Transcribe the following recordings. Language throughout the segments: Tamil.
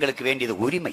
எங்களுக்கு வேண்டியது உரிமை.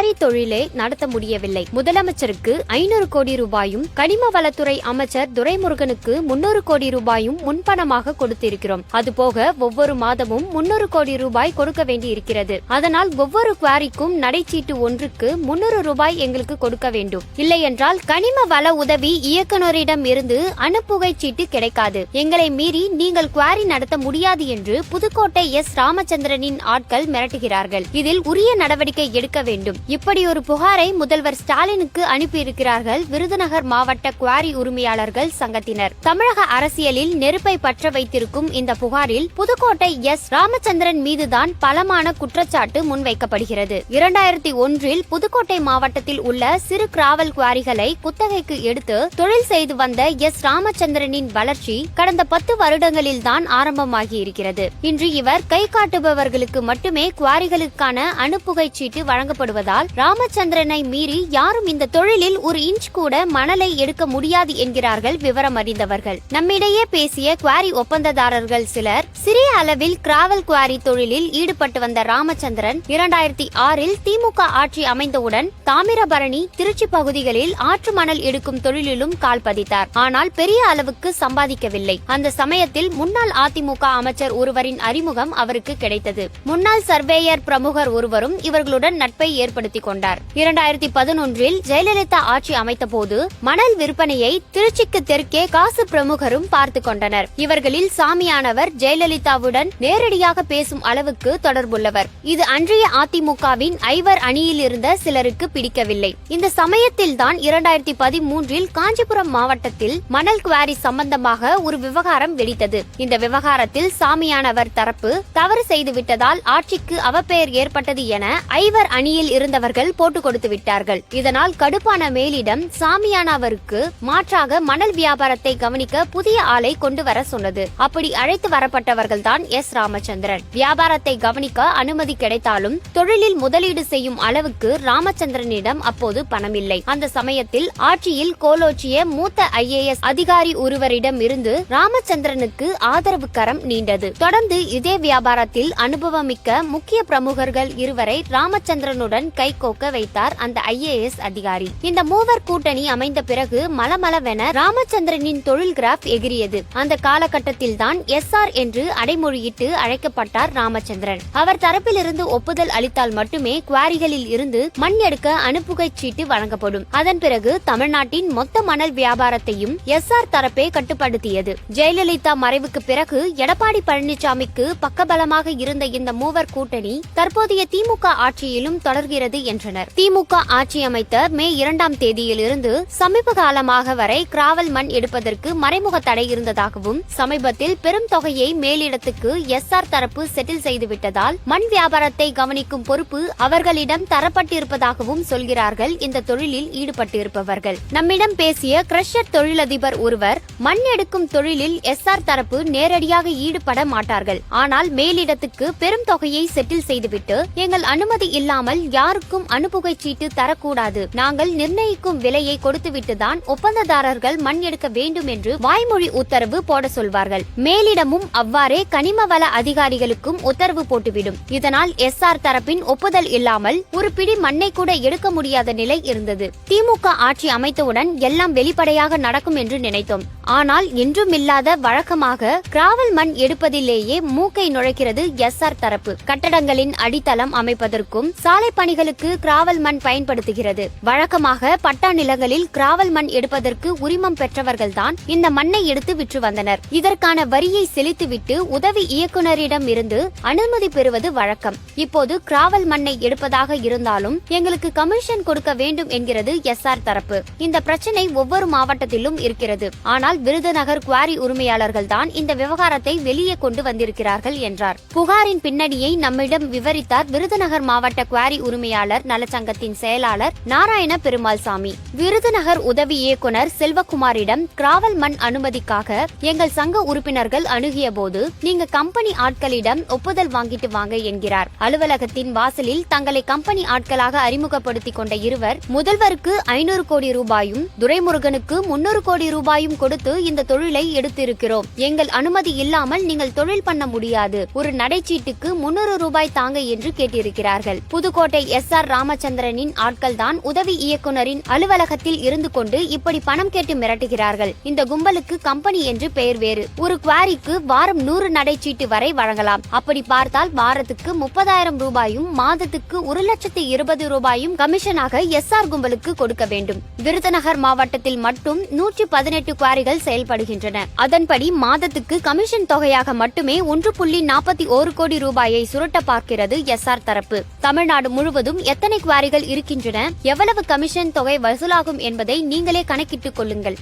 குவாரி தொழிலை நடத்த முடியவில்லை. முதலமைச்சருக்கு ஐநூறு கோடி ரூபாயும் கனிம வளத்துறை அமைச்சர் துரைமுருகனுக்கு முன்னூறு கோடி ரூபாயும் முன்பணமாக கொடுத்திருக்கிறோம். அதுபோக ஒவ்வொரு மாதமும் முன்னூறு கோடி ரூபாய் கொடுக்க வேண்டி இருக்கிறது அதனால் ஒவ்வொரு குவாரிக்கும் நடைச்சீட்டு ஒன்றுக்கு முன்னூறு ரூபாய் எங்களுக்கு கொடுக்க வேண்டும். இல்லையென்றால் கனிம வள உதவி இயக்குனரிடம் இருந்து அனுப்புகை சீட்டு கிடைக்காது. எங்களை மீறி நீங்கள் குவாரி நடத்த முடியாது என்று புதுக்கோட்டை எஸ். ராமச்சந்திரனின் ஆட்கள் மிரட்டுகிறார்கள். இதில் உரிய நடவடிக்கை எடுக்க வேண்டும். இப்படி ஒரு புகாரை முதல்வர் ஸ்டாலினுக்கு அனுப்பியிருக்கிறார்கள். விருதுநகர் மாவட்ட குவாரி உரிமையாளர்கள் சங்கத்தினர். தமிழக அரசியலில் நெருப்பை பற்ற வைத்திருக்கும் இந்த புகாரில் புதுக்கோட்டை எஸ். ராமச்சந்திரன் மீதுதான் பலமான குற்றச்சாட்டு முன்வைக்கப்படுகிறது. இரண்டாயிரத்தி ஒன்றில் புதுக்கோட்டை மாவட்டத்தில் உள்ள சிறு கிராவல் குவாரிகளை குத்தகைக்கு எடுத்து தொழில் செய்து வந்த எஸ். ராமச்சந்திரனின் வளர்ச்சி கடந்த பத்து வருடங்களில் தான் ஆரம்பமாகி இருக்கிறது. இன்று இவர் கை காட்டுபவர்களுக்கு மட்டுமே குவாரிகளுக்கான அனுப்புகை சீட்டு வழங்கப்படுவதால் ராமச்சந்திரனை மீறி யாரும் இந்த தொழிலில் ஒரு இன்ச் கூட மணலை எடுக்க முடியாது என்கிறார்கள் விவரம் அறிந்தவர்கள். நம்மிடையே பேசிய குவாரி ஒப்பந்ததாரர்கள் சிலர் சிறிய அளவில் கிராவல் குவாரி தொழிலில் ஈடுபட்டு வந்த ராமச்சந்திரன் இரண்டாயிரத்தி ஆறில் திமுக ஆட்சி அமைந்தவுடன் தாமிரபரணி திருச்சி பகுதிகளில் ஆற்று மணல் எடுக்கும் தொழிலிலும் கால் பதித்தார். ஆனால் பெரிய அளவுக்கு சம்பாதிக்கவில்லை. அந்த சமயத்தில் முன்னாள் அதிமுக அமைச்சர் ஒருவரின் அறிமுகம் அவருக்கு கிடைத்தது. முன்னாள் சர்வேயர் பிரமுகர் ஒருவரும் இவர்களுடன் நட்பை ஏற்படுத்திக் கொண்டார். இரண்டாயிரத்தி பதினொன்றில் ஜெயலலிதா ஆட்சி அமைத்த போது மணல் விற்பனையை திருச்சிக்கு தெற்கே காசு பிரமுகரும் பார்த்து கொண்டனர். இவர்களில் சாமியானவர் ஜெயலலிதாவுடன் நேரடியாக பேசும் அளவுக்கு தொடர்புள்ளவர். இது அன்றைய அதிமுகவின் ஐவர் அணியில் இருந்த சிலருக்கு பிடிக்கவில்லை. இந்த சமயத்தில் தான் இரண்டாயிரத்தி பதிமூன்றில் காஞ்சிபுரம் மாவட்டத்தில் மணல் குவாரி சம்பந்தமாக ஒரு விவகாரம் வெடித்தது. இந்த விவகாரத்தில் சாமியானவர் தரப்பு தவறு செய்துவிட்டதால் ஆட்சிக்கு அவப்பெயர் ஏற்பட்டது என ஐவர் அணியில் இருந்த இருந்தவர்கள் போட்டு கொடுத்து விட்டார்கள். இதனால் கடுப்பான மேலிடம் சாமியானவருக்கு மாற்றாக மணல் வியாபாரத்தை கவனிக்க புதிய ஆளை கொண்டு வர சொன்னது. அப்படி அழைத்து வரப்பட்டவர்கள் தான் எஸ். ராமச்சந்திரன். வியாபாரத்தை கவனிக்க அனுமதி கிடைத்தாலும் தொழிலில் முதலீடு செய்யும் அளவுக்கு ராமச்சந்திரனிடம் அப்போது பணமில்லை. அந்த சமயத்தில் ஆட்சியில் கோலோச்சிய மூத்த ஐஏஎஸ் அதிகாரி ஒருவரிடம் இருந்து ராமச்சந்திரனுக்கு ஆதரவு கரம் நீண்டது. தொடர்ந்து இதே வியாபாரத்தில் அனுபவமிக்க முக்கிய பிரமுகர்கள் இருவரை ராமச்சந்திரனுடன் கைகோக்க வைத்தார் அந்த ஐஏஎஸ் அதிகாரி. இந்த மூவர் கூட்டணி அமைந்த பிறகு மலமளவென ராமச்சந்திரனின் தொழில் கிராஃப் எகிரியது. அந்த காலகட்டத்தில் தான் எஸ் ஆர் என்று அடைமொழியிட்டு அழைக்கப்பட்டார் ராமச்சந்திரன். அவர் தரப்பிலிருந்து ஒப்புதல் அளித்தால் மட்டுமே குவாரிகளில் இருந்து மண் எடுக்க அனுப்புகை சீட்டு வழங்கப்படும். அதன் பிறகு தமிழ்நாட்டின் மொத்த மணல் வியாபாரத்தையும் எஸ் ஆர் தரப்பே கட்டுப்படுத்தியது. ஜெயலலிதா மறைவுக்கு பிறகு எடப்பாடி பழனிசாமிக்கு பக்கபலமாக இருந்த இந்த மூவர் கூட்டணி தற்போதைய திமுக ஆட்சியிலும் தொடர்கிறது. என்றனர். திமுக ஆட்சி அமைத்த மே இரண்டாம் தேதியிலிருந்து சமீப காலமாக வரை கிராவல் மண் எடுப்பதற்கு மறைமுக தடை இருந்ததாகவும் சமீபத்தில் பெரும் தொகையை மேலிடத்துக்கு எஸ் ஆர் தரப்பு செட்டில் செய்துவிட்டதால் மண் வியாபாரத்தை கவனிக்கும் பொறுப்பு அவர்களிடம் தரப்பட்டிருப்பதாகவும் சொல்கிறார்கள். இந்த தொழிலில் ஈடுபட்டிருப்பவர்கள். நம்மிடம் பேசிய கிரஷர் தொழிலதிபர் ஒருவர் மண் எடுக்கும் தொழிலில் எஸ் ஆர் தரப்பு நேரடியாக ஈடுபட மாட்டார்கள். ஆனால் மேலிடத்துக்கு பெரும் தொகையை செட்டில் செய்துவிட்டு எங்கள் அனுமதி இல்லாமல் யார் யாருக்கும் அனுப்புகை சீட்டு தரக்கூடாது. நாங்கள் நிர்ணயிக்கும் விலையை கொடுத்துவிட்டுதான் ஒப்பந்ததாரர்கள் மண் எடுக்க வேண்டும் என்று வாய்மொழி உத்தரவு போட சொல்வார்கள். மேலிடமும் அவ்வாறே கனிம வள அதிகாரிகளுக்கும் உத்தரவு போட்டுவிடும். இதனால் எஸ் ஆர் தரப்பின் ஒப்புதல் இல்லாமல் ஒரு பிடி மண்ணை கூட எடுக்க முடியாத நிலை இருந்தது. திமுக ஆட்சி அமைத்தவுடன் எல்லாம் வெளிப்படையாக நடக்கும் என்று நினைத்தோம். ஆனால் என்றும் இல்லாத வழக்கமாக கிராவல் மண் எடுப்பதிலேயே மூக்கை நுழைக்கிறது எஸ் ஆர் தரப்பு. கட்டடங்களின் அடித்தளம் அமைப்பதற்கும் சாலை பணிகளுக்கு கிராவல் மண் பயன்படுத்துகிறது. வழக்கமாக பட்டா நிலங்களில் கிராவல் மண் எடுப்பதற்கு உரிமம் பெற்றவர்கள்தான் இந்த மண்ணை எடுத்து விற்று வந்தனர். இதற்கான வரியை செலுத்திவிட்டு உதவி இயக்குனரிடம் இருந்து அனுமதி பெறுவது வழக்கம். இப்போது கிராவல் மண்ணை எடுப்பதாக இருந்தாலும் எங்களுக்கு கமிஷன் கொடுக்க வேண்டும் என்கிறது எஸ் ஆர் தரப்பு. இந்த பிரச்சனை ஒவ்வொரு மாவட்டத்திலும் இருக்கிறது. ஆனால் விருதுநகர் குவாரி உரிமையாளர்கள் தான் இந்த விவகாரத்தை வெளியே கொண்டு வந்திருக்கிறார்கள் என்றார். புகாரின் பின்னணியை நம்மிடம் விவரித்தார் விருதுநகர் மாவட்ட குவாரி உரிமையாளர் உரிமையாளர் நலச்சங்கத்தின் செயலாளர் நாராயண பெருமாள் சாமி விருதுநகர் உதவி இயக்குனர் செல்வகுமாரிடம் கிராவல் மண் அனுமதிக்காக எங்கள் சங்க உறுப்பினர்கள் அணுகிய போது நீங்க கம்பெனி ஆட்களிடம் ஒப்புதல் வாங்கிட்டு வாங்க என்கிறார். அலுவலகத்தின் வாசலில் தங்களை கம்பெனி ஆட்களாக அறிமுகப்படுத்திக் கொண்ட இருவர் முதல்வருக்கு ஐநூறு கோடி ரூபாயும் துரைமுருகனுக்கு முன்னூறு கோடி ரூபாயும் கொடுத்து இந்த தொழிலை எடுத்திருக்கிறோம். எங்கள் அனுமதி இல்லாமல் நீங்கள் தொழில் பண்ண முடியாது. ஒரு நடைச்சீட்டுக்கு முன்னூறு ரூபாய் தாங்க என்று கேட்டிருக்கிறார்கள். புதுக்கோட்டை எஸ். ஆர் ராமச்சந்திரனின் ஆட்கள் தான் உதவி இயக்குனரின் அலுவலகத்தில் இருந்து கொண்டு இப்படி பணம் கேட்டு மிரட்டுகிறார்கள். இந்த கும்பலுக்கு கம்பெனி என்று பெயர் வேறு. ஒரு குவாரிக்கு வாரம் நூறு நடைச்சீட்டு வரை வழங்கலாம். அப்படி பார்த்தால் வாரத்துக்கு முப்பதாயிரம் ரூபாயும் மாதத்துக்கு ஒரு லட்சத்து இருபது ரூபாயும் கமிஷனாக எஸ் ஆர் கும்பலுக்கு கொடுக்க வேண்டும். விருதுநகர் மாவட்டத்தில் மட்டும் நூற்றி பதினெட்டு குவாரிகள் செயல்படுகின்றன. அதன்படி மாதத்துக்கு கமிஷன் தொகையாக மட்டுமே ஒன்று புள்ளி நாற்பத்தி ஒரு கோடி ரூபாயை சுருட்ட பார்க்கிறது எஸ்ஆர் தரப்பு. தமிழ்நாடு முழுவதும் எத்தனை குவாரிகள் இருக்கின்றன? எவ்வளவு கமிஷன் தொகை வசூலாகும் என்பதை நீங்களே கணக்கிட்டுக் கொள்ளுங்கள்.